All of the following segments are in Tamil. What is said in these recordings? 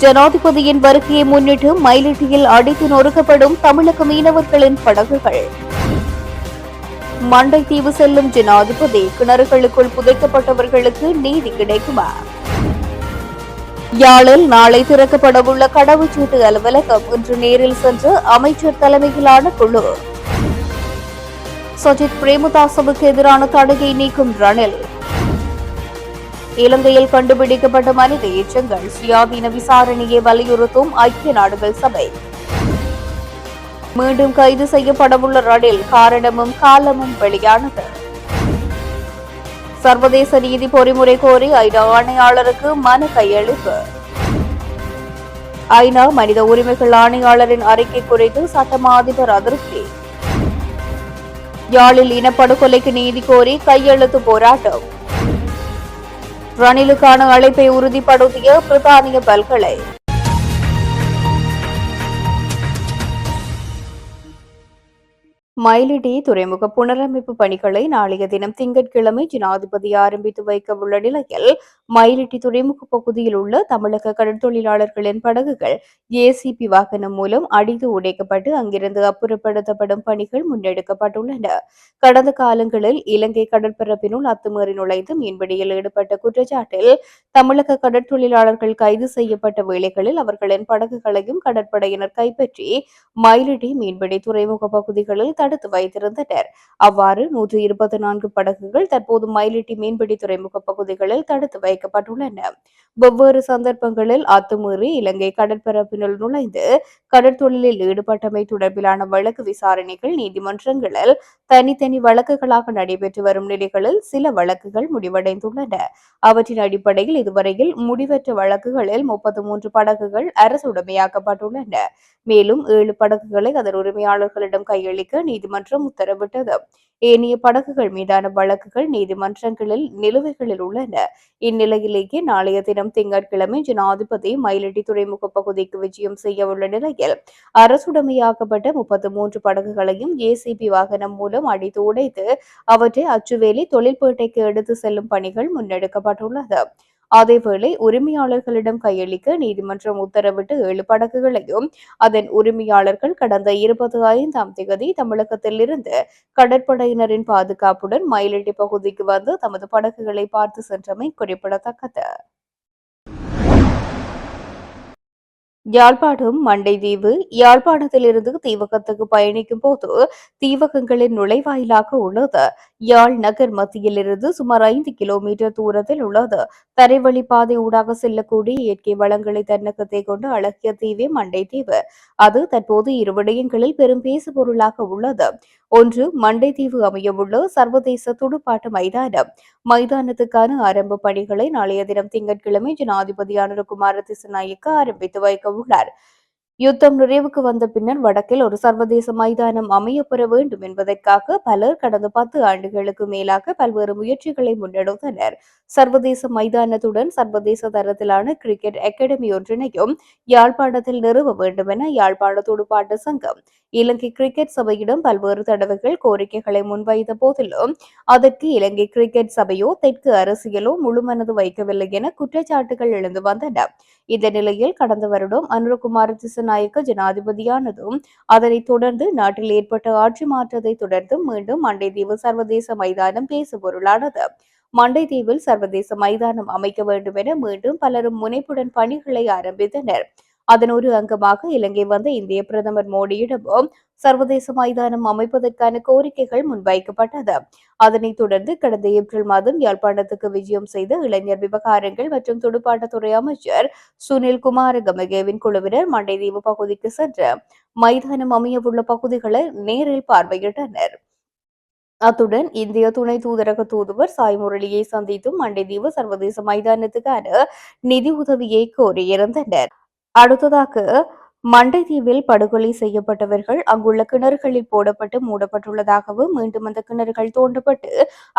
ஜனாதிபதியின் வருகையை முன்னிட்டு மயிலிட்டியில் அடித்து நொறுக்கப்படும் தமிழக மீனவர்களின் படகுகள். மண்டைத்தீவு செல்லும் ஜனாதிபதி கிணறுகளுக்குள் புதைக்கப்பட்டவர்களுக்கு நீதி கிடைக்குமா? யாழில் நாளை திறக்கப்படவுள்ள கடவுச்சீட்டு அலுவலகம் இன்று நேரில் சென்று அமைச்சர் தலைமையிலான குழு. சஜித் பிரேமதாசவுக்கு எதிரான தடையை நீக்கும் ரணில். இலங்கையில் கண்டுபிடிக்கப்பட்ட மனித எச்சங்கள் சுயாதீன விசாரணையை வலியுறுத்தும் ஐக்கிய நாடுகள் சபை. மீண்டும் கைது செய்யப்படவுள்ள ரடில் காரணமும் காலமும் வெளியானது. சர்வதேச நீதி பொறிமுறை கோரி ஐநா ஆணையாளருக்கு மன கையளிப்பு. ஐநா மனித உரிமைகள் ஆணையாளரின் அறிக்கை குறித்து சட்டமா அதிபர் அதிருப்தி. யாழில் இனப்படுகொலைக்கு நீதி கோரி கையெழுத்து போராட்டம். ரணிலுக்கான அழைப்பை உறுதிப்படுத்திய பிரித்தானிய பல்கலை. மயிலிடி துறைமுக புனரமைப்பு பணிகளை நாளைய தினம் திங்கட்கிழமை ஜனாதிபதி ஆரம்பித்து வைக்க உள்ள நிலையில் மயிலிட்டி துறைமுக பகுதியில் உள்ள தமிழக கடற்தொழிலாளர்களின் படகுகள் ஏசிபி வாகனம் மூலம் அடித்து உடைக்கப்பட்டு அங்கிருந்து அப்புறப்படுத்தப்படும் பணிகள் முன்னெடுக்கப்பட்டுள்ளன. கடந்த காலங்களில் இலங்கை கடற்பரப்பினுள் அத்துமீறி நுழைந்து மீன்பிடியில் ஈடுபட்ட குற்றச்சாட்டில் தமிழக கடற்தொழிலாளர்கள் கைது செய்யப்பட்ட வேளைகளில் அவர்களின் படகுகளையும் கடற்படையினர் கைப்பற்றி மயிலிட்டி மீன்பிடி துறைமுக பகுதிகளில் தடுத்து வைத்திருந்தனர். அவ்வாறு நூற்று இருபத்தி நான்கு படகுகள் தற்போது மயிலிட்டி மீன்பிடி துறைமுக பகுதிகளில் தடுத்து வைக்கப்பட்டுள்ளன. வெவ்வேறு சந்தர்ப்பங்களில் அத்துமீறி இலங்கை கடற்பரப்பினுள் நுழைந்து கடற்தொழிலில் ஈடுபட்டமை தொடர்பிலான வழக்கு விசாரணைகள் நீதிமன்றங்களில் தனித்தனி வழக்குகளாக நடைபெற்று வரும் நிலைகளில் சில வழக்குகள் முடிவடைந்துள்ளன. அவற்றின் அடிப்படையில் இதுவரையில் முடிவற்ற வழக்குகளில் முப்பத்து மூன்று படகுகள் அரசுடைமையாக்கப்பட்டுள்ளன மேலும் ஏழு படகுகளை அதன் உரிமையாளர்களிடம் கையளிக்க நீதிமன்றம் உத்தரவிட்டது. ஏனைய படகுகள் மீதான வழக்குகள் நீதிமன்றங்களில் நிலுவைகளில் உள்ளன. இந்நிலையிலேயே நாளைய தினம் திங்கட்கிழமை ஜனாதிபதி மயிலட்டி துறைமுக பகுதிக்கு விஜயம் செய்ய உள்ள நிலையில் அரசுடைமையாக்கப்பட்ட முப்பத்து மூன்று படகுகளையும் ஏசிபி வாகனம் மூலம் அடித்து உடைத்து அவற்றை அச்சுவேலி தொழில்பேட்டைக்கு எடுத்து செல்லும் பணிகள் முன்னெடுக்கப்பட்டுள்ளது. அதேவேளை உரிமையாளர்களிடம் கையளிக்க நீதிமன்றம் உத்தரவிட்டு ஏழு படகுகளையும் அதன் உரிமையாளர்கள் கடந்த இருபத்தி ஐந்தாம் தேதி தமிழகத்திலிருந்து கடற்படையினரின் பாதுகாப்புடன் மயிலட்டி பகுதிக்கு வந்து தமது படகுகளை பார்த்து சென்றமை குறிப்பிடத்தக்கது. யாழ்ப்பாணம் மண்டைதீவு யாழ்ப்பாணத்திலிருந்து தீவகத்துக்கு பயணிக்கும் போது தீவகங்களின் நுழைவாயிலாக உள்ளது. யாழ் நகர் மத்தியிலிருந்து சுமார் ஐந்து கிலோமீட்டர் தூரத்தில் உள்ளது. தரைவழி பாதை ஊடாக செல்லக்கூடிய இயற்கை வளங்களை தன்னகத்தை கொண்டு அழகிய தீவே மண்டை தீவு. அது தற்போது இரு விடயங்களில் பெரும் பேசு பொருளாக உள்ளது. ஒன்று மண்டை தீவு அமையவுள்ள சர்வதேச துடுப்பாட்ட மைதானம். மைதானத்துக்கான ஆரம்ப பணிகளை நாளைய தினம் திங்கட்கிழமை ஜனாதிபதி அனுரகுமார திசுநாயக்க ஆரம்பித்து வைக்க உள்ளார் யுத்தம் நிறைவுக்கு வந்த பின்னர் வடக்கில் ஒரு சர்வதேச மைதானம் அமையப்பெற வேண்டும் என்பதற்காக பலர் கடந்த பத்து ஆண்டுகளுக்கு மேலாக பல்வேறு முயற்சிகளை முன்னெடுத்தனர். சர்வதேச மைதானத்துடன் சர்வதேச தரத்திலான கிரிக்கெட் அகாடமி ஒன்றினையும் யாழ்ப்பாணத்தில் நிறுவ வேண்டும் என யாழ்ப்பாண துடுப்பாட்ட சங்கம். இலங்கை கிரிக்கெட் சபையிடம் பல்வேறு தடவைகள் கோரிக்கைகளை முன்வைத்த போதிலும் அதற்கு இலங்கை கிரிக்கெட் சபையோ தெற்கு அரசியலோ முழுமனது வைக்கவில்லை என குற்றச்சாட்டுகள் எழுந்து வந்தன. இந்த நிலையில் கடந்த வருடம் அனுரகுமார் திசன் திசநாயக்க ஜனாதிபதியானதும் அதனைத் தொடர்ந்து நாட்டில் ஏற்பட்ட ஆட்சி மாற்றத்தை தொடர்ந்து மீண்டும் மண்டைதீவு சர்வதேச மைதானம் பேசுபொருளானது. மண்டைதீவில் சர்வதேச மைதானம் அமைக்க வேண்டும் என மீண்டும் பலரும் முனைப்புடன் பணிகளை ஆரம்பித்தனர். அதன் ஒரு அங்கமாக இலங்கை வந்த இந்திய பிரதமர் மோடியிடமும் சர்வதேச மைதானம் அமைப்பதற்கான கோரிக்கைகள் முன்வைக்கப்பட்டது. அதனைத் தொடர்ந்து கடந்த ஏப்ரல் மாதம் யாழ்ப்பாணத்துக்கு விஜயம் செய்த இளைஞர் விவகாரங்கள் மற்றும் துடுப்பாட்டத்துறை அமைச்சர் சுனில் குமார கமகேவின் குழுவினர் மண்டைதீவு பகுதிக்கு சென்று மைதானம் அமையவுள்ள பகுதிகளை நேரில் பார்வையிட்டனர். அத்துடன் இந்திய துணை தூதரக தூதுவர் சாய் முரளியை சந்தித்தும் மண்டைதீவு சர்வதேச மைதானத்துக்கான நிதி உதவியை கோரியிருந்தனர் அடுத்ததாக மண்டைதீவில் படுகொலை செய்யப்பட்டவர்கள் அங்குள்ள கிணறுகளில் போடப்பட்டு மூடப்பட்டுள்ளதாகவும் மீண்டும் அந்த கிணறுகள் தோண்டப்பட்டு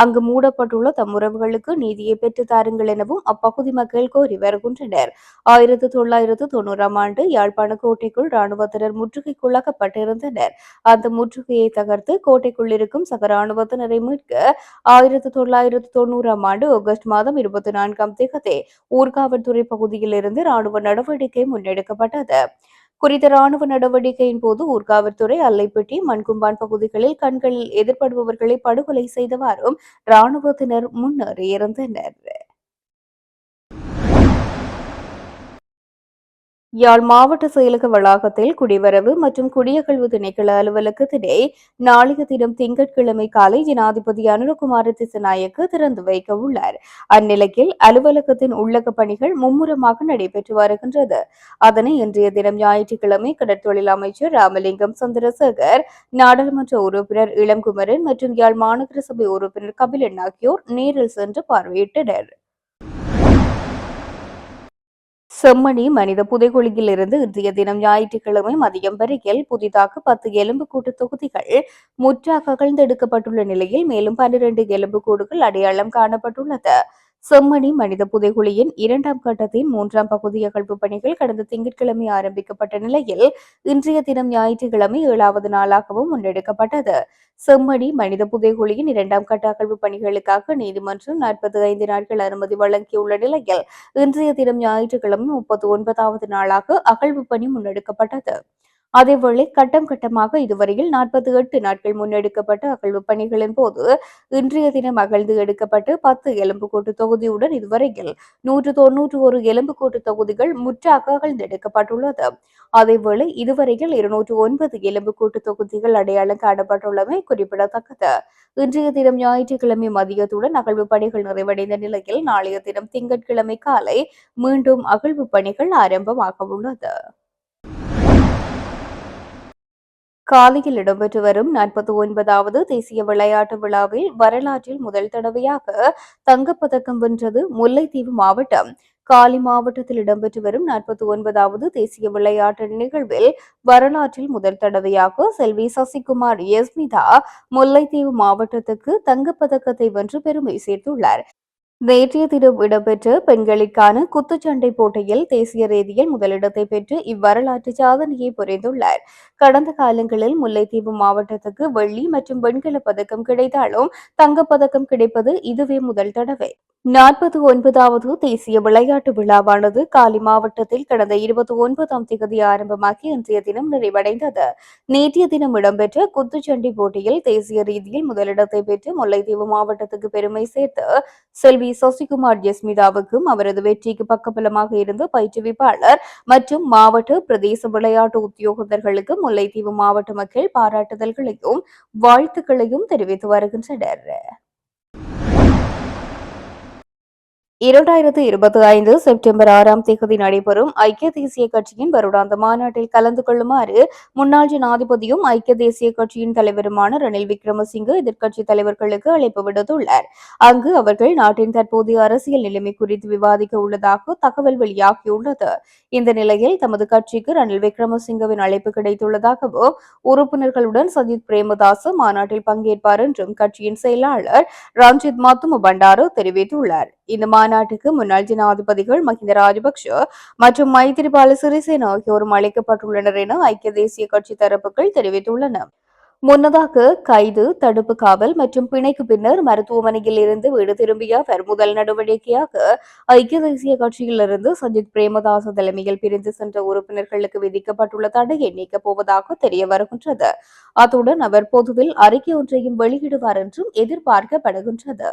அங்கு மூடப்பட்டுள்ள தம் உறவுகளுக்கு நீதியை பெற்று தாருங்கள் எனவும் அப்பகுதி மக்கள் கோரி வருகின்றனர். ஆயிரத்து தொள்ளாயிரத்து தொண்ணூறாம் ஆண்டு யாழ்ப்பாண கோட்டைக்குள் ராணுவத்தினர் முற்றுகைக்குள்ளாக்கப்பட்டிருந்தனர். அந்த முற்றுகையை தகர்த்து கோட்டைக்குள் இருக்கும் சக ராணுவத்தினரை மீட்க ஆயிரத்து தொள்ளாயிரத்து தொண்ணூறாம் ஆண்டு ஆகஸ்ட் மாதம் இருபத்தி நான்காம் தேதி ஊர்காவல்துறை பகுதியில் இருந்து ராணுவ நடவடிக்கை முன்னெடுக்கப்பட்டது. குறித்த ராணுவ நடவடிக்கையின் போது ஊர்காவற்துறை அல்லைப்பட்டி மண்கும்பான் பகுதிகளில் கண்களில் எதிர்படுபவர்களை படுகொலை செய்தவாறும் ராணுவத்தினர் முன்னேறியிருந்தனர். யாழ் மாவட்ட செயலக வளாகத்தில் குடிவரவு மற்றும் குடியகழ்வு திணைக்கள அலுவலகத்தினை நாளைய தினம் திங்கட்கிழமை காலை ஜனாதிபதி அனுரகுமார திசநாயக்கு திறந்து வைக்க உள்ளார். அந்நிலையில் அலுவலகத்தின் உள்ளக பணிகள் மும்முரமாக நடைபெற்று வருகின்றது. அதனை இன்றைய தினம் ஞாயிற்றுக்கிழமை கடற்தொழில் அமைச்சர் ராமலிங்கம் சந்திரசேகர் நாடாளுமன்ற உறுப்பினர் இளங்குமரன் மற்றும் யாழ் மாநகர சபை உறுப்பினர் கபிலன் ஆகியோர் நேரில் சென்று பார்வையிட்டனர். செம்மணி மனித புதைகுழியில் இருந்து இன்றைய தினம் ஞாயிற்றுக்கிழமை மதியம் வரையில் புதிதாக பத்து எலும்புக்கூட்டு தொகுதிகள் முற்றாக அகழ்ந்தெடுக்கப்பட்டுள்ள நிலையில் மேலும் பன்னிரண்டு எலும்புக்கூடுகள் அடையாளம் காணப்பட்டுள்ளது. செம்மணி மனித புதைகுழியின் இரண்டாம் கட்டத்தின் மூன்றாம் பகுதி அகழ்வு பணிகள் கடந்த திங்கட்கிழமை ஆரம்பிக்கப்பட்ட நிலையில் இன்றைய தினம் ஞாயிற்றுக்கிழமை ஏழாவது நாளாகவும் முன்னெடுக்கப்பட்டது. செம்மணி மனித புதைகுழியின் இரண்டாம் கட்ட அகழ்வு பணிகளுக்காக நீதிமன்றம் நாற்பத்தி ஐந்து நாட்கள் அனுமதி வழங்கியுள்ள நிலையில் இன்றைய தினம் ஞாயிற்றுக்கிழமை முப்பத்தி ஒன்பதாவது நாளாக அகழ்வு பணி முன்னெடுக்கப்பட்டது. அதேவேளை கட்டம் கட்டமாக இதுவரையில் நாற்பத்தி எட்டு நாட்கள் முன்னெடுக்கப்பட்ட அகழ்வு பணிகளின் போது இன்றைய தினம் அகழ்ந்து எடுக்கப்பட்டு பத்து எலும்புக்கூட்டு தொகுதியுடன் இதுவரையில் நூற்று தொன்னூற்று ஒரு எலும்புக்கூட்டு தொகுதிகள் முற்றாக அகழ்ந்தெடுக்கப்பட்டுள்ளது. அதேவேளை இதுவரையில் இருநூற்று ஒன்பது எலும்புக்கூட்டு தொகுதிகள் அடையாளம் காணப்பட்டுள்ளமை குறிப்பிடத்தக்கது. இன்றைய தினம் ஞாயிற்றுக்கிழமை மதியத்துடன் அகழ்வு பணிகள் நிறைவடைந்த நிலையில் நாளைய தினம் திங்கட்கிழமை காலை மீண்டும் அகழ்வு பணிகள் ஆரம்பமாக உள்ளது காலியில் இடம்பெற்று வரும் நாற்பத்தி ஒன்பதாவது தேசிய விளையாட்டு விழாவில் வரலாற்றில் முதல் தடவையாக தங்கப்பதக்கம் வென்றது முல்லைத்தீவு மாவட்டம். காலி மாவட்டத்தில் இடம்பெற்று வரும் நாற்பத்தி ஒன்பதாவது தேசிய விளையாட்டு நிகழ்வில் வரலாற்றில் முதல் தடவையாக செல்வி சசிகுமார் யஸ்மிதா முல்லைத்தீவு மாவட்டத்துக்கு தங்கப்பதக்கத்தை வென்று பெருமை சேர்த்துள்ளார். நேற்றைய தினம் இடம்பெற்ற பெண்களுக்கான குத்துச்சண்டை போட்டியில் தேசிய ரீதியில் முதலிடத்தை பெற்று இவ்வரலாற்று சாதனையை புரிந்துள்ளார். கடந்த காலங்களில் முல்லைத்தீவு மாவட்டத்துக்கு வெள்ளி மற்றும் வெண்கல பதக்கம் கிடைத்தாலும் தங்கப்பதக்கம் கிடைப்பது இதுவே முதல் தடவை. நாற்பத்தி ஒன்பதாவது தேசிய விளையாட்டு விழாவானது காலி மாவட்டத்தில் கடந்த இருபத்தி ஒன்பதாம் தேதி ஆரம்பமாகி இன்றைய தினம் நிறைவடைந்தது. நேற்றைய தினம் இடம்பெற்ற குத்துச்சண்டை போட்டியில் தேசிய ரீதியில் முதலிடத்தை பெற்று முல்லைத்தீவு மாவட்டத்துக்கு பெருமை சேர்த்து செல்வி சசிகுமார் ஜெஸ்மிதாவுக்கும் அவரது வெற்றிக்கு பக்கபலமாக இருந்த பயிற்றுவிப்பாளர் மற்றும் மாவட்ட பிரதேச விளையாட்டு உத்தியோகத்தர்களுக்கு முல்லைத்தீவு மாவட்ட மக்கள் பாராட்டுதல்களையும் வாழ்த்துக்களையும் தெரிவித்து வருகின்றனர். இரண்டாயிரத்து இருபத்தி ஐந்து செப்டம்பர் ஆறாம் தேதி நடைபெறும் ஐக்கிய தேசிய கட்சியின் வருடாந்த மாநாட்டில் கலந்து கொள்ளுமாறு முன்னாள் ஜனாதிபதியும் ஐக்கிய தேசிய கட்சியின் தலைவருமான ரணில் விக்ரமசிங்கே எதிர்க்கட்சித் தலைவர்களுக்கு அழைப்பு விடுத்துள்ளார். அங்கு அவர்கள் நாட்டின் தற்போதைய அரசியல் நிலைமை குறித்து விவாதிக்க உள்ளதாக தகவல் வெளியாகியுள்ளது. இந்த நிலையில் தமது கட்சிக்கு ரணில் விக்ரமசிங்கவின் அழைப்பு கிடைத்துள்ளதாகவும் உறுப்பினர்களுடன் சஜித் பிரேமதாச மாநாட்டில் பங்கேற்பார் என்றும் கட்சியின் செயலாளர் ரஞ்சித் மாத்தும பண்டாரு தெரிவித்துள்ளார். இந்த மாநாட்டுக்கு முன்னாள் ஜனாதிபதிகள் மஹிந்த ராஜபக்ஷ மற்றும் மைத்திரிபால சிறிசேன ஆகியோரும் அழைக்கப்பட்டுள்ளனர் என ஐக்கிய தேசிய கட்சி தரப்புகள் தெரிவித்துள்ளன. முன்னதாக கைது தடுப்பு காவல் மற்றும் பிணைக்கு பின்னர் மருத்துவமனையில் இருந்து வீடு திரும்பிய அவர் முதல் நடவடிக்கையாக ஐக்கிய தேசிய கட்சியிலிருந்து சஜித் பிரேமதாச தலைமையில் பிரிந்து சென்ற உறுப்பினர்களுக்கு விதிக்கப்பட்டுள்ள தடையை நீக்கப் போவதாக தெரிய வருகின்றது. அத்துடன் அவர் பொதுவில் அறிக்கை ஒன்றையும் வெளியிடுவார் என்றும் எதிர்பார்க்கப்படுகின்றது.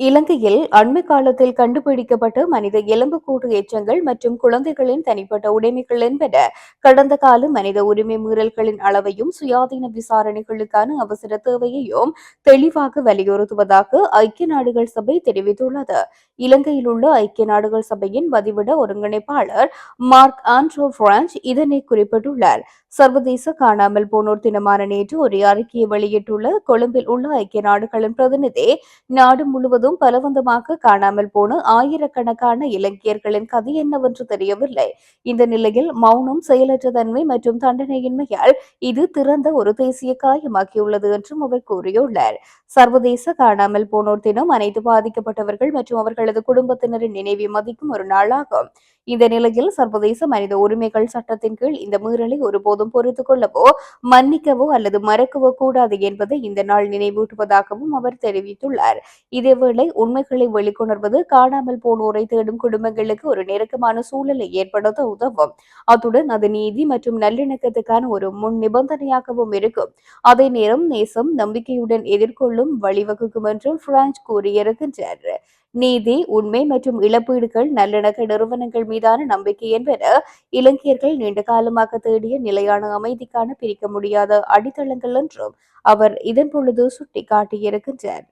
இலங்கையில் அண்மை காலத்தில் கண்டுபிடிக்கப்பட்ட மனித எலும்புக்கூடு எச்சங்கள் மற்றும் குழந்தைகளின் தனிப்பட்ட உடைமைகள் என்பன கடந்த கால மனித உரிமை மீறல்களின் அளவையும் சுயாதீன விசாரணைகளுக்கான அவசர தேவையையும் தெளிவாக வலியுறுத்துவதாக ஐக்கிய நாடுகள் சபை தெரிவித்துள்ளது. இலங்கையில் உள்ள ஐக்கிய நாடுகள் சபையின் வதிவிட ஒருங்கிணைப்பாளர் மார்க் ஆண்ட்ரோ பிரான்ச் இதனை குறிப்பிட்டுள்ளார். சர்வதேச காணாமல் போனோர் தினமான நேற்று ஒரு அறிக்கையை வெளியிட்டுள்ள கொழும்பில் உள்ள ஐக்கிய நாடுகளின் பிரதிநிதி நாடு முழுவதும் முழுவதும் பலவந்தமாக காணாமல் போன ஆயிரக்கணக்கான இலங்கையர்களின் கதை என்னவென்று தெரியவில்லை. இந்த நிலையில் மௌனம் செயலற்ற தன்மை மற்றும் தண்டனையின்மையால் இது திறந்த ஒரு தேசிய காயமாக்கியுள்ளது என்றும் அவர் கூறியுள்ளார். சர்வதேச காணாமல் போனோர் தினம் அனைத்து பாதிக்கப்பட்டவர்கள் மற்றும் அவர்களது குடும்பத்தினரின் நினைவை மதிக்கும் ஒரு நாளாகும். இந்த நிலையில் சர்வதேச மனித உரிமைகள் சட்டத்தின் கீழ் இந்த மீறலை ஒருபோதும் பொறுத்துக் கொள்ளவோ மன்னிக்கவோ அல்லது மறக்கவோ கூடாது என்பதை இந்த நாள் நினைவூட்டுவதாகவும் அவர் தெரிவித்துள்ளார். இதேவேளை உண்மைகளை வெளிக்கொணர்வது காணாமல் போனோரை தேடும் குடும்பங்களுக்கு ஒரு நெருக்கமான சூழலை ஏற்படுத்த உதவும். அத்துடன் அது நீதி மற்றும் நல்லிணக்கத்துக்கான ஒரு முன் நிபந்தனையாகவும் இருக்கும். அதே நேரம் நேசம் நம்பிக்கையுடன் எதிர்கொள்ளும் வழிவகுக்கும் என்றும் பிரான்ஸ் கூறியிருக்கின்றார். நீதி உண்மை மற்றும் இழப்பீடுகள் நல்லிணக்க நிறுவனங்கள் மீதான நம்பிக்கை என்பன இலங்கையர்கள் நீண்ட காலமாக தேடிய நிலையான அமைதிக்கான பிரிக்க முடியாத அடித்தளங்கள் என்றும் அவர் இதன் பொழுது சுட்டிக்காட்டியிருக்கின்றார்.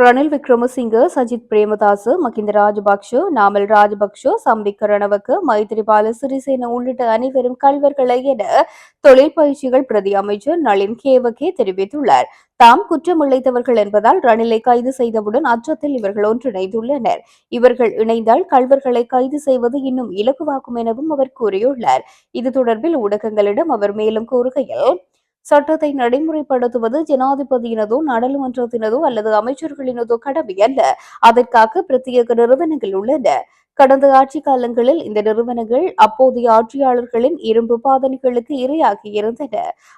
ரணில் விக்ரமசிங்க சஜித் பிரேமதாசு மகிந்த ராஜபக்ஷ நாமல் ராஜபக்ஷ சம்பிக்க ரணவக்கு மைத்திரிபால சிறிசேன உள்ளிட்ட அனைவரும் கல்வர்களை என தொழில் பயிற்சிகள் பிரதி அமைச்சர் நளின் கேவகே தெரிவித்துள்ளார். தாம் குற்றம் இழைத்தவர்கள் என்பதால் ரணிலை கைது செய்தவுடன் அச்சத்தில் இவர்கள் ஒன்றிணைந்துள்ளனர். இவர்கள் இணைந்தால் கல்வர்களை கைது செய்வது இன்னும் இலகுவாக்கும் எனவும் அவர் கூறியுள்ளார். இது தொடர்பில் ஊடகங்களிடம் அவர் மேலும் கூறுகையில் சட்டத்தை நடைமுறைப்படுத்துவது ஜனாதிபதியினதோ நாடாளுமன்றத்தினதோ அல்லது அமைச்சர்களினதோ கடமை அல்ல. அதற்காக பிரத்யேக நிறுவனங்கள் உள்ளன. கடந்த ஆட்சி காலங்களில் இந்த நிறுவனங்கள் அப்போதைய ஆட்சியாளர்களின் இரும்பு பாதனைகளுக்கு இரையாகி இருந்தன.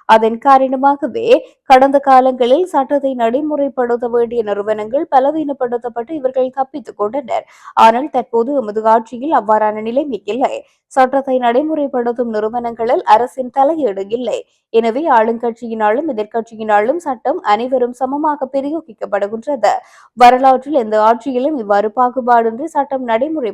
அதன் காரணமாகவே கடந்த காலங்களில் சட்டத்தை நடைமுறைப்படுத்த வேண்டிய நிறுவனங்கள் பலவீனப்படுத்தப்பட்டு இவர்கள் தப்பித்துக் கொண்டனர். ஆனால் தற்போது எமது ஆட்சியில் அவ்வாறான நிலைமை இல்லை. சட்டத்தை நடைமுறைப்படுத்தும் நிறுவனங்களில் அரசின் தலையீடு இல்லை. எனவே ஆளுங்கட்சியினாலும் எதிர்க்கட்சியினாலும் சட்டம் அனைவரும் சமமாக பிரயோகிக்கப்படுகின்றது. வரலாற்றில் எந்த ஆட்சியிலும் இவ்வாறு பாகுபாடின்றி சட்டம்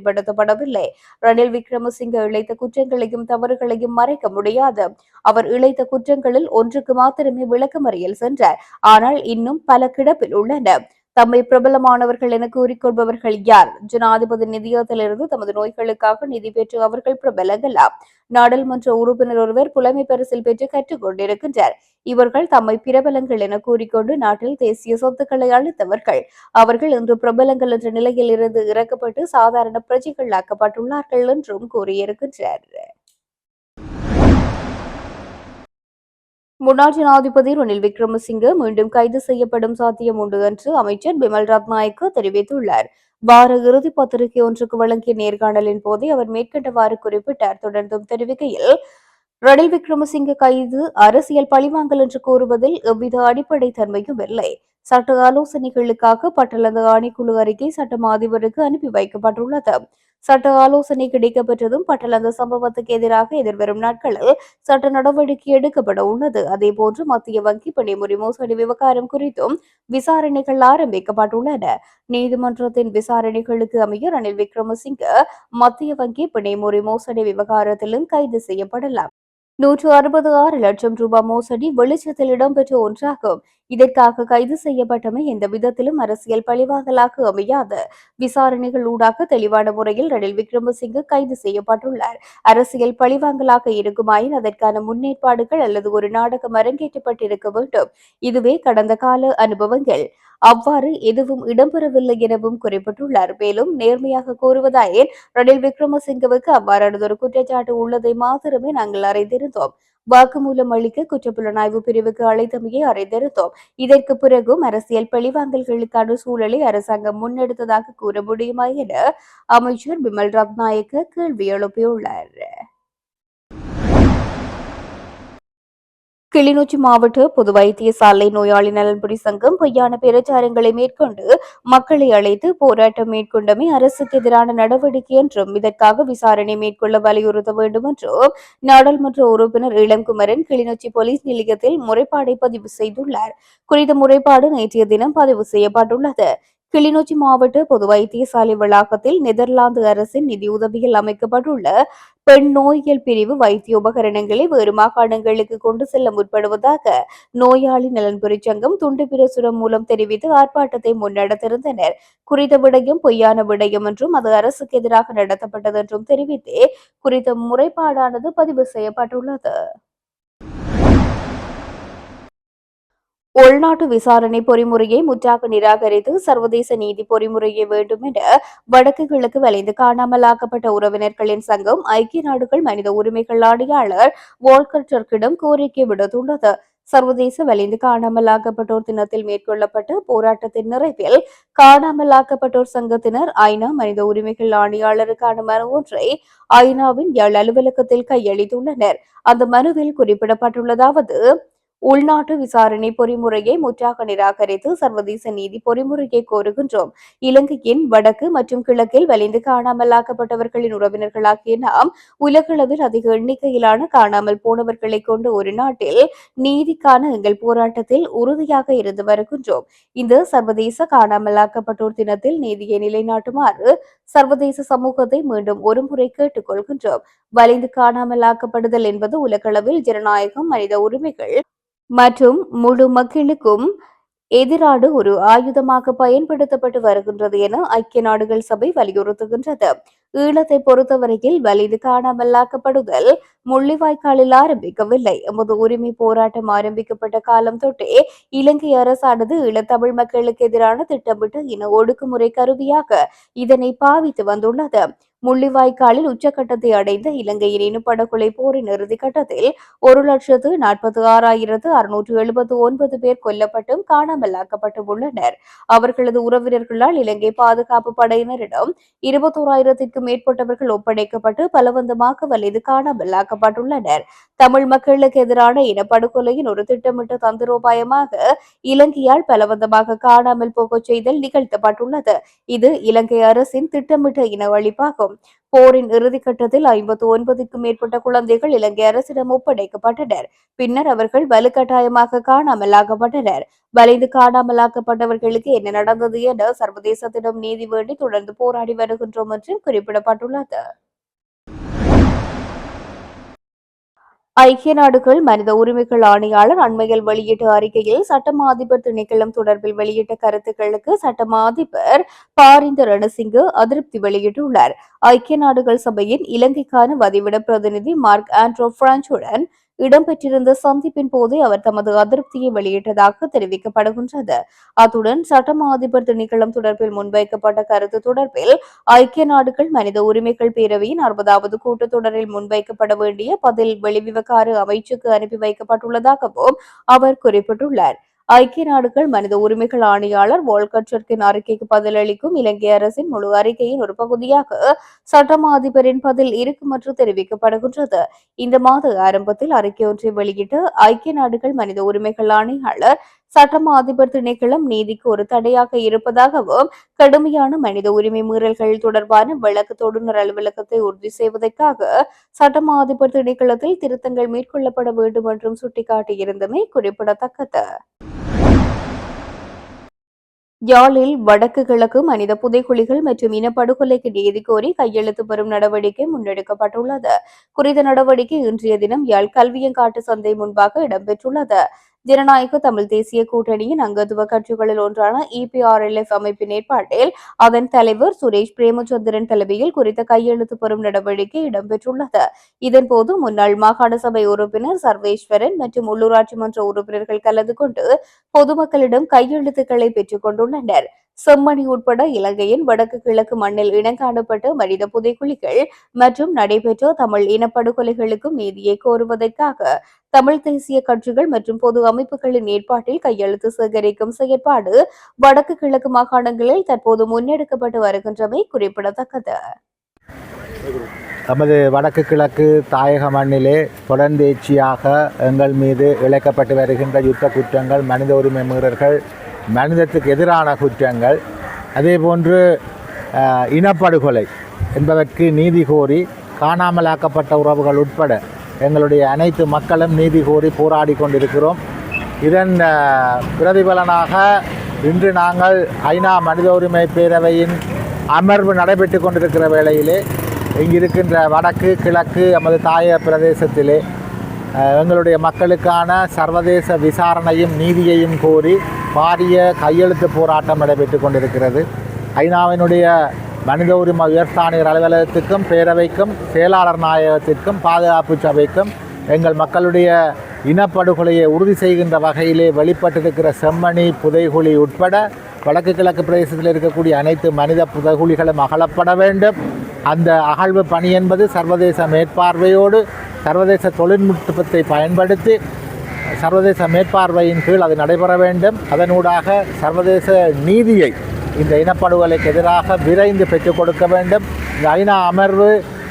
நடைமுறைப்படுத்தப்படவில்லை ரணில் விக்ரமசிங்க இழைத்த குற்றங்களையும் தவறுகளையும் மறைக்க முடியாது. அவர் இழைத்த குற்றங்களில் ஒன்றுக்கு மாத்திரமே விளக்கமறியல் சென்றார். ஆனால் இன்னும் பல கிடப்பில் உள்ளன. தம்மை பிரபலமானவர்கள் என கூறிக்கொள்பவர்கள் யார்? ஜனாதிபதி நிதியத்திலிருந்து தமது நோய்களுக்காக நிதி பெற்று அவர்கள் பிரபலங்களா நாடாளுமன்ற உறுப்பினர் ஒருவர் புலமை பரிசில் பெற்று கற்றுக்கொண்டிருக்கின்றார் இவர்கள் தம்மை பிரபலங்கள் என கூறிக்கொண்டு நாட்டில் தேசிய சொத்துக்களை அளித்தவர்கள். அவர்கள் இன்று பிரபலங்கள் என்ற நிலையில் இருந்து இறக்கப்பட்டு சாதாரண பிரஜைகளாக்கப்பட்டுள்ளார்கள் என்றும் கூறியிருக்கின்றனர் முன்னாள் ஜனாதிபதி ரணில் விக்ரமசிங்கே மீண்டும் கைது செய்யப்படும் சாத்தியம் உண்டு என்று அமைச்சர் பிமல் ரத்நாயக்கு தெரிவித்துள்ளார். வார இறுதி பத்திரிகை ஒன்றுக்கு வழங்கிய நேர்காணலின் போதே அவர் மேற்கண்டவாறு குறிப்பிட்டார். தொடர்ந்தும் தெரிவிக்கையில் ரணில் விக்ரமசிங்க கைது அரசியல் பழிவாங்கல் என்று கூறுவதில் எவ்வித அடிப்படை தன்மையும் இல்லை. சட்ட ஆலோசனைகளுக்காக பட்டளந்த ஆணைக்குழு அறிக்கை சட்டம் அதிபருக்கு அனுப்பி வைக்கப்பட்டுள்ளது. சட்ட ஆலோசனை கிடைக்கப்பெற்றதும் அந்த சம்பவத்துக்கு எதிராக எதிர்வரும் நாட்களில் சட்ட நடவடிக்கை எடுக்கப்பட உள்ளது. அதேபோன்று மத்திய வங்கி பணிமுறை மோசடி விவகாரம் குறித்தும் விசாரணைகள் ஆரம்பிக்கப்பட்டுள்ளன. நீதிமன்றத்தின் விசாரணைகளுக்கு அமைய ரணில் விக்ரமசிங்க மத்திய வங்கி பிணைமுறை மோசடி விவகாரத்திலும் கைது செய்யப்படலாம். நூற்று அறுபது ஆறு லட்சம் ரூபாய் மோசடி வெளிச்சத்தில் இடம்பெற்ற ஒன்றாகும். இதற்காக கைது செய்யப்பட்டமை எந்த விதத்திலும் அரசியல் பழிவாகலாக அமையாது. விசாரணைகள் ஊடாக தெளிவான முறையில் ரணில் விக்ரமசிங்க கைது செய்யப்பட்டுள்ளார். அரசியல் பழிவாங்கலாக இருக்குமாயின் அதற்கான முன்னேற்பாடுகள் அல்லது ஒரு நாடகம் அரங்கேற்றப்பட்டிருக்க வேண்டும். இதுவே கடந்த கால அனுபவங்கள். அவ்வாறு எதுவும் இடம்பெறவில்லை எனவும் குறிப்பிட்டுள்ளார். மேலும் நேர்மையாக கூறுவதாயின் ரணில் விக்ரமசிங்கவுக்கு அவ்வாறானதொரு குற்றச்சாட்டு உள்ளதை மாத்திரமே நாங்கள் அறிந்திருந்தோம். வாக்குமூலம் அளிக்க குற்றப்புலனாய்வு பிரிவுக்கு அழைத்தமையை அறிந்திருந்தோம் இதற்கு பிறகும் அரசியல் பழிவாங்கல்களுக்கான சூழலை அரசாங்கம் முன்னெடுத்ததாக கூற முடியுமா என அமைச்சர் பிமல் ரத்நாயக்க கேள்வி எழுப்பியுள்ளார். கிளிநொச்சி மாவட்ட பொது வைத்தியசாலை நோயாளி நலன்புரி சங்கம் பொய்யான பிரச்சாரங்களை மேற்கொண்டு மக்களை அழைத்து போராட்டம் மேற்கொண்டமை அரசுக்கு எதிரான நடவடிக்கை என்றும் இதற்காக விசாரணை மேற்கொள்ள வலியுறுத்த வேண்டும் என்றும் நாடாளுமன்ற உறுப்பினர் இளங்குமரன் கிளிநொச்சி போலீஸ் நிலையத்தில் முறைப்பாடை பதிவு செய்துள்ளார். குறித்த முறைப்பாடு நேற்றைய தினம் பதிவு செய்யப்பட்டுள்ளது. கிளிநொச்சி மாவட்ட பொது வைத்தியசாலை வளாகத்தில் நெதர்லாந்து அரசின் நிதியுதவியில் அமைக்கப்பட்டுள்ள பெண் நோயியல் பிரிவு வைத்திய உபகரணங்களை வேறு மாகாணங்களுக்கு கொண்டு செல்ல முற்படுவதாக நோயாளி நலன்புரிச் சங்கம் துண்டு பிரசுரம் மூலம் தெரிவித்து ஆர்ப்பாட்டத்தை முன்னெடுத்திருந்தனர். குறித்த விடயம் பொய்யான விடயம் என்றும் அது அரசுக்கு எதிராக நடத்தப்பட்டது என்றும் தெரிவித்தே குறித்த முறைப்பாடானது பதிவு செய்யப்பட்டுள்ளது. உள்நாட்டு விசாரணை பொறிமுறையை முற்றாக நிராகரித்து சர்வதேச நீதி பொறிமுறையை வேண்டும் என வடக்கு கிழக்கு வலைந்து காணாமலாக்கப்பட்ட உறவினர்களின் சங்கம் ஐக்கிய நாடுகள் மனித உரிமைகள் ஆணையாளர் வால்கர் டர்க்கிடம் கோரிக்கை விடுத்துள்ளது. சர்வதேச வலிந்து காணாமலாக்கப்பட்டோர் தினத்தில் மேற்கொள்ளப்பட்ட போராட்டத்தின் நிறைவில் காணாமலாக்கப்பட்டோர் சங்கத்தினர் ஐநா மனித உரிமைகள் ஆணையாளருக்கான மனு ஒன்றை ஐநாவின் எழ் அலுவலகத்தில் கையளித்துள்ளனர். அந்த மனுவில் குறிப்பிடப்பட்டுள்ளதாவது உள்நாட்டு விசாரணை பொறிமுறையை முற்றாக நிராகரித்து சர்வதேச நீதி பொறிமுறையை கோருகின்றோம். இலங்கையின் வடக்கு மற்றும் கிழக்கில் வலிந்து காணாமலாக்கப்பட்டவர்களின் உறவினர்களாகிய நாம் உலகளவில் அதிக எண்ணிக்கையிலான காணாமல் போனவர்களை கொண்ட ஒரு நாட்டில் நீதிக்கான எங்கள் போராட்டத்தில் உறுதியாக இருந்து வருகின்றோம். இந்த சர்வதேச காணாமலாக்கப்பட்டோர் தினத்தில் நீதியை நிலைநாட்டுமாறு சர்வதேச சமூகத்தை மீண்டும் ஒருமுறை கேட்டுக்கொள்கின்றோம். வலிந்து காணாமலாக்கப்படுதல் என்பது உலகளவில் ஜனநாயகம் மனித உரிமைகள் மற்றும் முழு மக்களுக்கும் எதிரான ஒரு ஆயுதமாக பயன்படுத்தப்பட்டு வருகின்றது என ஐக்கிய நாடுகள் சபை வலியுறுத்துகின்றது. ஈழத்தை பொறுத்தவரையில் வலிது காணாமல்லாக்கப்படுதல் முள்ளிவாய்க்காலில் ஆரம்பிக்கவில்லை. எமது உரிமை போராட்டம் ஆரம்பிக்கப்பட்ட காலம் தொட்டே இலங்கை அரசானது ஈழத்தமிழ் மக்களுக்கு எதிரான திட்டமிட்ட இன ஒடுக்குமுறை கருவியாக இதனை பாவித்து வந்துள்ளது. முள்ளிவாய்க்காலில் உச்சக்கட்டத்தை அடைந்த இலங்கையின் இனப்படுகொலை போரின் இறுதி கட்டத்தில் ஒரு லட்சத்து நாற்பத்தி ஆறாயிரத்து அறுநூற்று எழுபத்து ஒன்பது பேர் கொல்லப்பட்டும் காணாமலாக்கப்பட்டு உள்ளனர். அவர்களது உறவினர்களால் இலங்கை பாதுகாப்பு படையினரிடம் இருபத்தோராயிரத்திற்கும் மேற்பட்டவர்கள் ஒப்படைக்கப்பட்டு பலவந்தமாக வலிது காணாமலாக்கப்பட்டுள்ளனர். தமிழ் மக்களுக்கு எதிரான இனப்படுகொலையின் ஒரு திட்டமிட்ட தந்திரோபாயமாக இலங்கையால் பலவந்தமாக காணாமல் போகச் செய்தல் நிகழ்த்தப்பட்டுள்ளது. இது இலங்கை அரசின் திட்டமிட்ட இன அழிப்பாகும் போரின் இறுதிக்கட்டத்தில் ஐம்பத்தி ஒன்பதுக்கும் மேற்பட்ட குழந்தைகள் இலங்கை அரசிடம் ஒப்படைக்கப்பட்டனர். பின்னர் அவர்கள் வலுக்கட்டாயமாக காணாமலாக்கப்பட்டனர். வலிந்து காணாமலாக்கப்பட்டவர்களுக்கு என்ன நடந்தது என சர்வதேசத்திடம் நீதி வேண்டி தொடர்ந்து போராடி வருகின்றோம் என்றும் குறிப்பிடப்பட்டுள்ளது. ஐக்கிய நாடுகள் மனித உரிமைகள் ஆணையாளர் அண்மையில் வெளியிட்ட அறிக்கையில் சட்டமா அதிபர் திணைக்களம் தொடர்பில் வெளியிட்ட கருத்துக்களுக்கு சட்டமா அதிபர் பாரிந்த ரணசிங்கு அதிருப்தி வெளியிட்டுள்ளார். ஐக்கிய நாடுகள் சபையின் இலங்கைக்கான வதிவிட பிரதிநிதி மார்க் ஆண்ட்ரோ பிரான்சுடன் இடம்பெற்றிருந்த சந்திப்பின் போது அவர் தமது அதிருப்தியை வெளியிட்டதாக தெரிவிக்கப்படுகின்றது. அத்துடன் சட்டமா அதிபர் திணைக்களம் தொடர்பில் முன்வைக்கப்பட்ட கருத்து தொடர்பில் ஐக்கிய நாடுகள் மனித உரிமைகள் பேரவையின் அறுபதாவது கூட்டத்தொடரில் முன்வைக்கப்பட வேண்டிய பதில் வெளிவிவகார அமைச்சுக்கு அனுப்பி வைக்கப்பட்டுள்ளதாகவும் அவர் குறிப்பிட்டுள்ளார். ஐக்கிய நாடுகள் மனித உரிமைகள் ஆணையாளர் வால்கட்சர்கின் அறிக்கைக்கு பதிலளிக்கும் இலங்கை அரசின் முழு அறிக்கையின் ஒரு பகுதியாக சட்டமா அதிபரின் பதில் இருக்கும் என்று தெரிவிக்கப்படுகின்றது. இந்த மாத ஆரம்பத்தில் அறிக்கை ஒன்றை வெளியிட்டு ஐக்கிய நாடுகள் மனித உரிமைகள் ஆணையாளர் சட்டமா அதிபர் திணைக்களம் நீதிக்கு ஒரு தடையாக இருப்பதாகவும் கடுமையான மனித உரிமை மீறல்கள் தொடர்பான வழக்கு தொடுநர் அலுவலகத்தை உறுதி செய்வதற்காக சட்டமா அதிபர் திணைக்களத்தில் திருத்தங்கள் மேற்கொள்ளப்பட வேண்டும் என்றும் சுட்டிக்காட்டியிருந்தமை குறிப்பிடத்தக்கது. யாழில் வடக்கு கிழக்கு மனித புதைக்குழிகள் மற்றும் இனப்படுகொலைக்கு நீதி கோரி கையெழுத்து பெறும் நடவடிக்கை முன்னெடுக்கப்பட்டுள்ளது. குறித்த நடவடிக்கை இன்றைய தினம் யாழ் கல்வியங்காட்டு சந்தை முன்பாக இடம்பெற்றுள்ளது. ஜனநாயக தமிழ் தேசிய கூட்டணியின் அங்கத்துவ கட்சிகளில் ஒன்றான இபிஆர்எல்எஃப் அமைப்பின் ஏற்பாட்டில் அதன் தலைவர் சுரேஷ் பிரேமச்சந்திரன் தலைமையில் குறித்த கையெழுத்து பெறும் நடவடிக்கை இடம்பெற்றுள்ளது. இதன்போது முன்னாள் மாகாண சபை உறுப்பினர் சர்வேஸ்வரன் மற்றும் உள்ளூராட்சி மன்ற உறுப்பினர்கள் கலந்து கொண்டு பொதுமக்களிடம் கையெழுத்துக்களை பெற்றுக் கொண்டுள்ளனர். செம்மணி உட்பட இலங்கையின் வடக்கு கிழக்கு மண்ணில் இனங்காணப்பட்ட மனித புதைக்குழிகள் மற்றும் நடைபெற்ற தமிழ் இனப்படுகொலைகளுக்கும் நீதியை கோருவதற்காக தமிழ் தேசிய கட்சிகள் மற்றும் பொது அமைப்புகளின் ஏற்பாட்டில் கையெழுத்து சேகரிக்கும் செயற்பாடு வடக்கு கிழக்கு மாகாணங்களில் தற்போது முன்னெடுக்கப்பட்டு வருகின்றமை குறிப்பிடத்தக்கது. நமது வடக்கு கிழக்கு தாயக மண்ணிலே தொடர்ந்தேச்சியாக எங்கள் மீது இழைக்கப்பட்டு வருகின்ற யுத்த குற்றங்கள் மனித உரிமை மீறல்கள் மனிதத்துக்கு எதிரான குற்றங்கள் அதே போன்று இனப்படுகொலை என்பதற்கு நீதி கோரி காணாமலாக்கப்பட்ட உறவுகள் உட்பட எங்களுடைய அனைத்து மக்களும் நீதி கோரி போராடி கொண்டிருக்கிறோம். இதன் பிரதிபலனாக இன்று நாங்கள் ஐநா மனித உரிமை பேரவையின் அமர்வு நடைபெற்று கொண்டிருக்கிற வேளையிலே இங்கிருக்கின்ற வடக்கு கிழக்கு நமது தாய பிரதேசத்திலே எங்களுடைய மக்களுக்கான சர்வதேச விசாரணையும் நீதியையும் கோரி பாரிய கையெழுத்து போராட்டம் நடைபெற்று கொண்டிருக்கிறது. ஐநாவினுடைய மனித உரிமை உயர்ஸ்தானிகர் அலுவலகத்துக்கும் பேரவைக்கும் செயலாளர் நாயகத்திற்கும் பாதுகாப்பு சபைக்கும் எங்கள் மக்களுடைய இனப்படுகொலையை உறுதி செய்கின்ற வகையிலே வெளிப்பட்டிருக்கிற செம்மணி புதைகுழி உட்பட வடக்கு கிழக்கு பிரதேசத்தில் இருக்கக்கூடிய அனைத்து மனித புதைகுழிகளும் அகலப்பட வேண்டும். அந்த அகழ்வு பணி என்பது சர்வதேச மேற்பார்வையோடு சர்வதேச தொழில்நுட்பத்தை பயன்படுத்தி சர்வதேச மேற்பார்வையின் கீழ் அது நடைபெற வேண்டும். அதனூடாக சர்வதேச நீதியை இந்த இனப்படுகொலைக்கு எதிராக விரைந்து பெற்றுக் கொடுக்க வேண்டும். இந்த ஐநா அமர்வு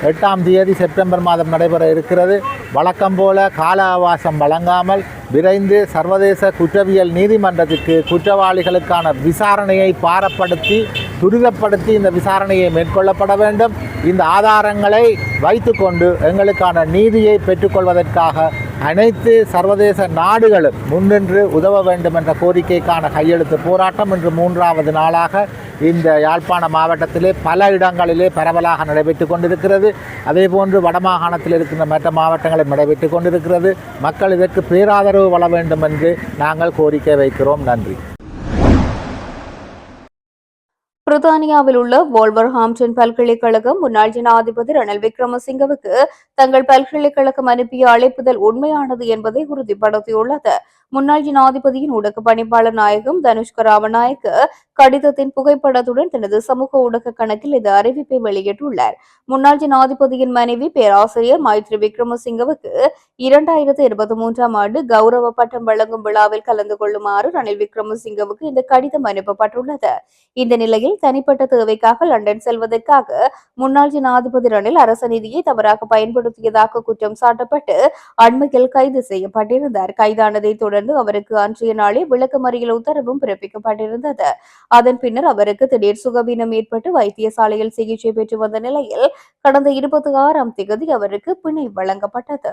எட்டாம் தேதி செப்டம்பர் மாதம் நடைபெற இருக்கிறது. வழக்கம் போல கால அவகாசம் வழங்காமல் விரைந்து சர்வதேச குற்றவியல் நீதிமன்றத்திற்கு குற்றவாளிகளுக்கான விசாரணையை பாரப்படுத்தி துரிதப்படுத்தி இந்த விசாரணையை மேற்கொள்ளப்பட வேண்டும். இந்த ஆதாரங்களை வைத்துக்கொண்டு எங்களுக்கான நீதியை பெற்றுக்கொள்வதற்காக அனைத்து சர்வதேச நாடுகளும் முன்னின்று உதவ வேண்டும் என்ற கோரிக்கைக்கான கையெழுத்து போராட்டம் இன்று மூன்றாவது நாளாக இந்த யாழ்ப்பாண மாவட்டத்திலே பல இடங்களிலே பரவலாக நடைபெற்று கொண்டிருக்கிறது. அதேபோன்று வடமாகாணத்தில் இருக்கின்ற மற்ற மாவட்டங்களும் நடைபெற்று கொண்டிருக்கிறது. மக்கள் இதற்கு பேராதரவு வள வேண்டும் என்று நாங்கள் கோரிக்கை வைக்கிறோம். நன்றி. பிரித்தானியாவில் உள்ள வோல்வர்ஹாம்டன் பல்கலைக்கழகம் முன்னாள் ஜனாதிபதி ரணில் விக்ரமசிங்கவுக்கு தங்கள் பல்கலைக்கழகம் அனுப்பிய அழைப்புதல் உண்மையானது என்பதை உறுதிப்படுத்தியுள்ளது. முன்னாள் ஜனாதிபதியின் ஊடக பணிப்பாளர் நாயகம் தனுஷ்க ராமநாயக்க கடிதத்தின் புகைப்படத்துடன் தனது சமூக ஊடக கணக்கில் இந்த அறிவிப்பை வெளியிட்டுள்ளார். முன்னாள் ஜனாதிபதியின் மனைவி பேராசிரியர் மைத்ரி விக்ரமசிங்கவுக்கு இரண்டாயிரத்தி இருபத்தி மூன்றாம் ஆண்டு கௌரவ பட்டம் வழங்கும் விழாவில் கலந்து கொள்ளுமாறு ரணில் விக்ரமசிங்கவுக்கு இந்த கடிதம் அனுப்பப்பட்டுள்ளது. இந்த நிலையில் தனிப்பட்ட தேவைக்காக லண்டன் செல்வதற்காக முன்னாள் ஜனாதிபதி ரணில் அரச நிதியை தவறாக பயன்படுத்தியதாக குற்றம் சாட்டப்பட்டு அண்மையில் கைது செய்யப்பட்டிருந்தார். கைதானதை தொடர்ந்து அவருக்கு அன்றைய நாளே விளக்கமறியல் உத்தரவும் பிறப்பிக்கப்பட்டிருந்தது. அதன் பின்னர் அவருக்கு திடீர் சுகவீனம் ஏற்பட்டு வைத்தியசாலையில் சிகிச்சை பெற்று வந்த நிலையில் கடந்த இருபத்தி ஆறாம் தேதி அவருக்கு பிணை வழங்கப்பட்டது.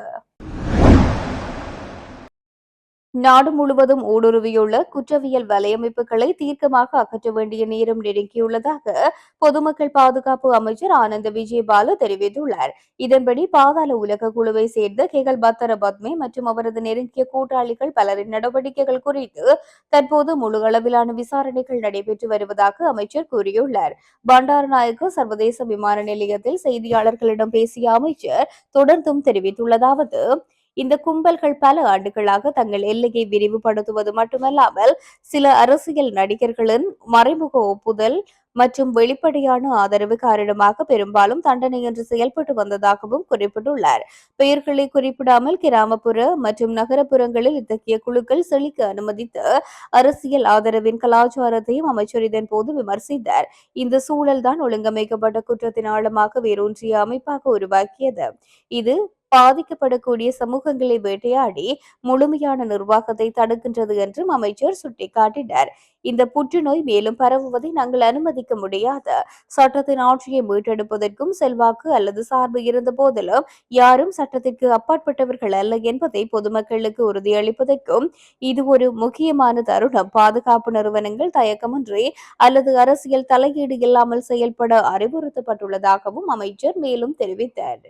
நாடு முழுவதும் ஊடுருவியுள்ள குற்றவியல் வலையமைப்புகளை தீர்க்கமாக அகற்ற வேண்டிய நேரம் நெருங்கியுள்ளதாக பொதுமக்கள் பாதுகாப்பு அமைச்சர் ஆனந்த விஜயபால தெரிவித்துள்ளார். இதன்படி பாதாள உலக குழுவை சேர்ந்த கெகல் பத்தர பத்மே மற்றும் அவரது நெருங்கிய கூட்டாளிகள் பலரின் நடவடிக்கைகள் குறித்து தற்போது முழு அளவிலான விசாரணைகள் நடைபெற்று வருவதாக அமைச்சர் கூறியுள்ளார். பண்டாரநாயக்க சர்வதேச விமான நிலையத்தில் செய்தியாளர்களிடம் பேசிய அமைச்சர் தொடர்ந்தும் தெரிவித்துள்ளதாவது இந்த கும்பல்கள் பல ஆண்டுகளாக தங்கள் எல்லையை விரிவுபடுத்துவது மட்டுமல்லாமல் சில அரசியல் நடிகர்களின் மறைமுக ஒப்புதல் மற்றும் வெளிப்படையான ஆதரவு காரணமாக பெரும்பாலும் தண்டனையின்றி செயல்பட்டு வந்ததாகவும் குறிப்பிட்டுள்ளார். பெயர்களை குறிப்பிடாமல் கிராமப்புற மற்றும் நகரப்புறங்களில் இத்தகைய குழுக்கள் செழிக்க அனுமதித்து அரசியல் ஆதரவின் கலாச்சாரத்தையும் அமைச்சர் இதன் போது விமர்சித்தார். இந்த சூழல்தான் ஒழுங்கமைக்கப்பட்ட குற்றத்தின் ஆழமாக வேரூன்றிய அமைப்பாக உருவாக்கியது. இது பாதிக்கப்படக்கூடிய சமூகங்களை வேட்டையாடி முழுமையான நிர்வாகத்தை தடுக்கின்றது என்றும் அமைச்சர் சுட்டிக்காட்டினார். இந்த புற்றுநோய் மேலும் பரவுவதை நாங்கள் அனுமதிக்க முடியாது. சட்டத்தின் ஆட்சியை மீட்டெடுப்பதற்கும் செல்வாக்கு அல்லது சார்பு இருந்த போதிலும் யாரும் சட்டத்திற்கு அப்பாற்பட்டவர்கள் அல்ல என்பதை பொதுமக்களுக்கு உறுதியளிப்பதற்கும் இது ஒரு முக்கியமான தருணம். பாதுகாப்பு நிறுவனங்கள் தயக்கமின்றி அல்லது அரசியல் தலையீடு இல்லாமல் செயல்பட அறிவுறுத்தப்பட்டுள்ளதாகவும் அமைச்சர் மேலும் தெரிவித்தார்.